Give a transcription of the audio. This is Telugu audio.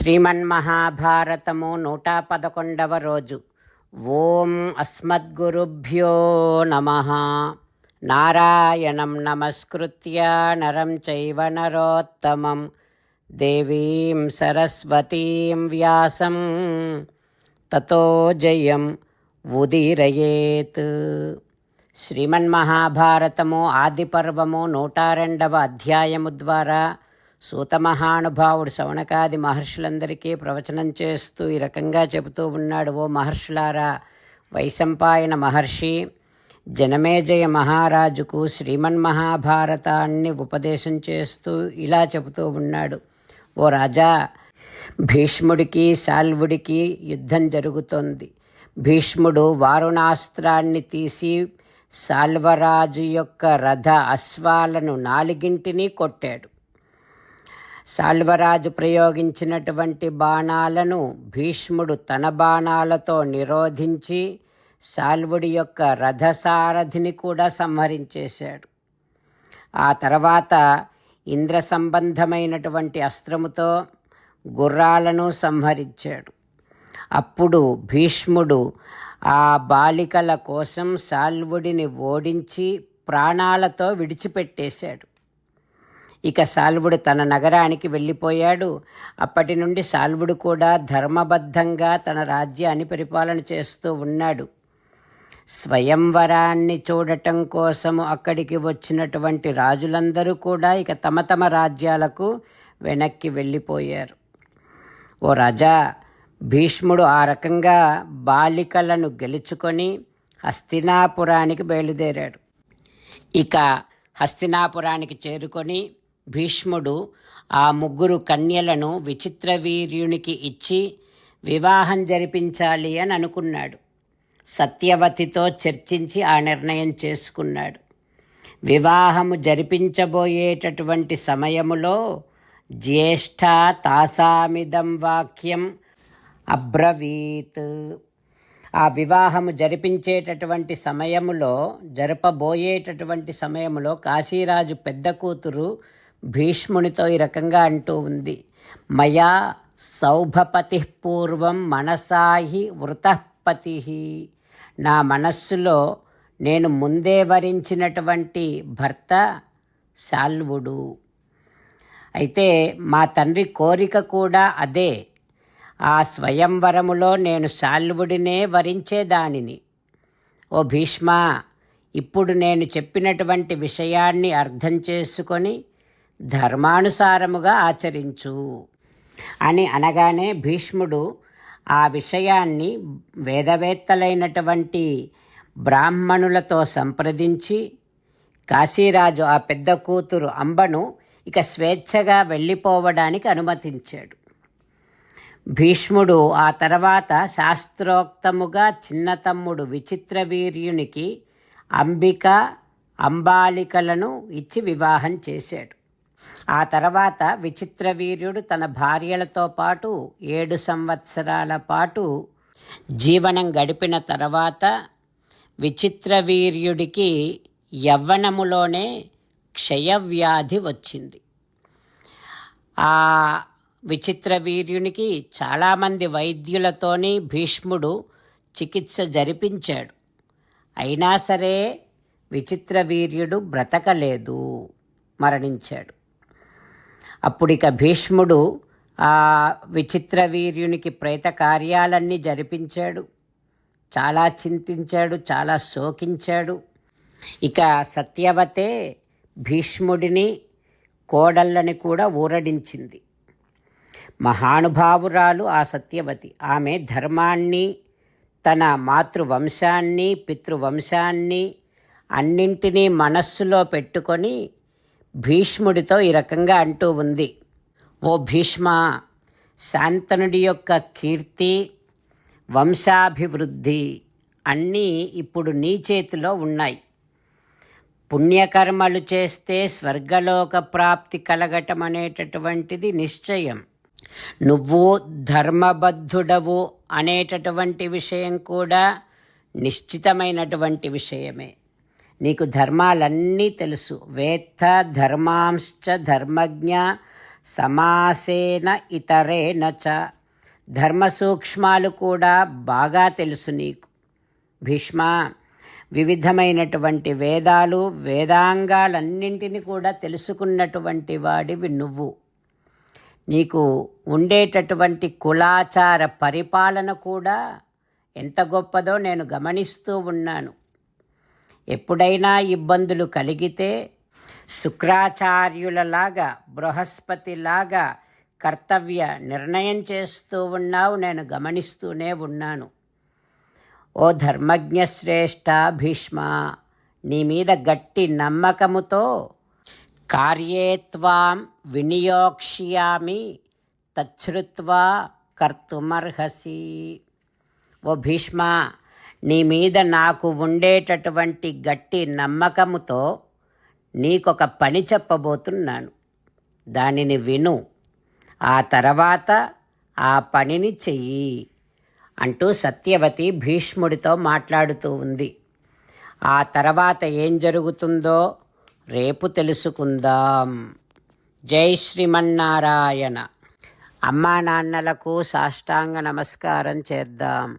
శ్రీమన్మహాభారతము నూట పదకొండవ రోజు. ఓం అస్మద్గురుభ్యో నమ. నారాయణం నమస్కృత్య నరం చైవ నరోత్తమం. దేవీం సరస్వతీం వ్యాసం. తతో జయం ఉదీరయేత్. శ్రీమన్మహాభారతము ఆదిపర్వము నూట రెండవ అధ్యాయము ద్వారా సూత మహానుభావుడు శవణకాది మహర్షులందరికీ ప్రవచనం చేస్తూ ఈ రకంగా చెబుతూ ఉన్నాడు ఓ మహర్షులారా వైశంపాయన మహర్షి జనమేజయ మహారాజుకు శ్రీమన్ మహాభారతాన్ని ఉపదేశం చేస్తూ ఇలా చెబుతూ ఉన్నాడు. ఓ రాజా భీష్ముడికి శాల్వుడికి యుద్ధం జరుగుతోంది. భీష్ముడు వారుణాస్త్రాన్ని తీసి శాల్వరాజు యొక్క రథ అశ్వాలను నాలుగింటిని కొట్టాడు. శాల్వరాజు ప్రయోగించినటువంటి బాణాలను భీష్ముడు తన బాణాలతో నిరోధించి శాల్వుడి యొక్క రథసారథిని కూడా సంహరించేశాడు. ఆ తర్వాత ఇంద్ర సంబంధమైనటువంటి అస్త్రముతో గుర్రాలను సంహరించాడు. అప్పుడు భీష్ముడు ఆ బాలికల కోసం శాల్వుడిని ఓడించి ప్రాణాలతో విడిచిపెట్టేశాడు. ఇక సాల్వుడు తన నగరానికి వెళ్ళిపోయాడు. అప్పటి నుండి సాల్వుడు కూడా ధర్మబద్ధంగా తన రాజ్యాన్ని పరిపాలన చేస్తూ ఉన్నాడు. స్వయంవరాన్ని చూడటం కోసము అక్కడికి వచ్చినటువంటి రాజులందరూ కూడా ఇక తమ తమ రాజ్యాలకు వెనక్కి వెళ్ళిపోయారు. ఓ రాజా భీష్ముడు ఆ రకంగా బాలికలను గెలుచుకొని హస్తినాపురానికి బయలుదేరాడు. ఇక హస్తినాపురానికి చేరుకొని భీష్ముడు ఆ ముగ్గురు కన్యలను విచిత్రవీర్యునికి ఇచ్చి వివాహం జరిపించాలి అని అనుకున్నాడు. సత్యవతితో చర్చించి ఆ నిర్ణయం చేసుకున్నాడు. వివాహము జరిపించబోయేటటువంటి సమయములో జ్యేష్ఠ తాసామిదం వాక్యం అబ్రవీత్. ఆ వివాహము జరిపించేటటువంటి సమయములో జరపబోయేటటువంటి సమయములో కాశీరాజు పెద్ద కూతురు భీష్మునితో ఈ రకంగా అంటూ ఉంది. మయా సౌభపతి పూర్వం మనసాహి వృతపతి. నా మనస్సులో నేను ముందే వరించినటువంటి భర్త శాల్వుడు. అయితే మా తండ్రి కోరిక కూడా అదే. ఆ స్వయంవరములో నేను శాల్వుడినే వరించేదానిని. ఓ భీష్మ ఇప్పుడు నేను చెప్పినటువంటి విషయాన్ని అర్థం చేసుకొని ధర్మానుసారముగా ఆచరించు అని అనగానే భీష్ముడు ఆ విషయాన్ని వేదవేత్తలైనటువంటి బ్రాహ్మణులతో సంప్రదించి కాశీరాజు ఆ పెద్ద కూతురు అంబను ఇక స్వేచ్ఛగా వెళ్ళిపోవడానికి అనుమతించాడు. భీష్ముడు ఆ తర్వాత శాస్త్రోక్తముగా చిన్నతమ్ముడు విచిత్ర విచిత్రవీర్యునికి అంబిక అంబాలికలను ఇచ్చి వివాహం చేశాడు. ఆ తర్వాత విచిత్రవీర్యుడు తన భార్యలతో పాటు ఏడు సంవత్సరాల పాటు జీవనం గడిపిన తర్వాత విచిత్రవీర్యుడికి యవ్వనములోనే క్షయవ్యాధి వచ్చింది. ఆ విచిత్ర వీర్యునికి చాలామంది వైద్యులతోని భీష్ముడు చికిత్స జరిపించాడు. అయినా సరే విచిత్ర వీర్యుడు బ్రతకలేదు మరణించాడు. అప్పుడిక భీష్ముడు ఆ విచిత్ర వీర్యునికి ప్రేత కార్యాలన్నీ జరిపించాడు. చాలా చింతించాడు చాలా శోకించాడు. ఇక సత్యవతే భీష్ముడిని కోడళ్ళని కూడా ఊరడించింది. మహానుభావురాలు ఆ సత్యవతి. ఆమె ధర్మాన్ని తన మాతృవంశాన్ని పితృవంశాన్ని అన్నింటినీ మనస్సులో పెట్టుకొని భీష్ముడితో ఈ రకంగా అంటూ ఉంది. ఓ భీష్మ శాంతనుడి యొక్క కీర్తి వంశాభివృద్ధి అన్నీ ఇప్పుడు నీ చేతిలో ఉన్నాయి. పుణ్యకర్మలు చేస్తే స్వర్గలోక ప్రాప్తి కలగటం అనేటటువంటిది నిశ్చయం. నువ్వు ధర్మబద్ధుడవు అనేటటువంటి విషయం కూడా నిశ్చితమైనటువంటి విషయమే. నీకు ధర్మాలన్నీ తెలుసు. వేత్త ధర్మాంశ్చ ధర్మజ్ఞ సమాసేన ఇతరేన చ. ధర్మ సూక్ష్మాలు కూడా బాగా తెలుసు నీకు. భీష్మ వివిధమైనటువంటి వేదాలు వేదాంగాలన్నింటినీ కూడా తెలుసుకున్నటువంటి వాడివి నువ్వు. నీకు ఉండేటటువంటి కులాచార పరిపాలన కూడా ఎంత గొప్పదో నేను గమనిస్తూ ఉన్నాను. ఎప్పుడైనా ఇబ్బందులు కలిగితే శుక్రాచార్యులలాగా బృహస్పతిలాగా కర్తవ్య నిర్ణయం చేస్తూ ఉన్నావు నేను గమనిస్తూనే ఉన్నాను. ఓ ధర్మజ్ఞశ్రేష్ట భీష్మ నీ మీద గట్టి నమ్మకముతో కార్యేత్వాం వినియోక్ష్యామి తచ్చుత్వా కర్తుమర్హసి. ఓ భీష్మ నీ మీద నాకు ఉండేటటువంటి గట్టి నమ్మకముతో నీకొక పని చెప్పబోతున్నాను. దానిని విను. ఆ తర్వాత ఆ పనిని చెయ్యి అంటూ సత్యవతి భీష్ముడితో మాట్లాడుతూ ఉంది. ఆ తర్వాత ఏం జరుగుతుందో రేపు తెలుసుకుందాం. జై శ్రీమన్నారాయణ. అమ్మా నాన్నలకు సాష్టాంగ నమస్కారం చేద్దాం.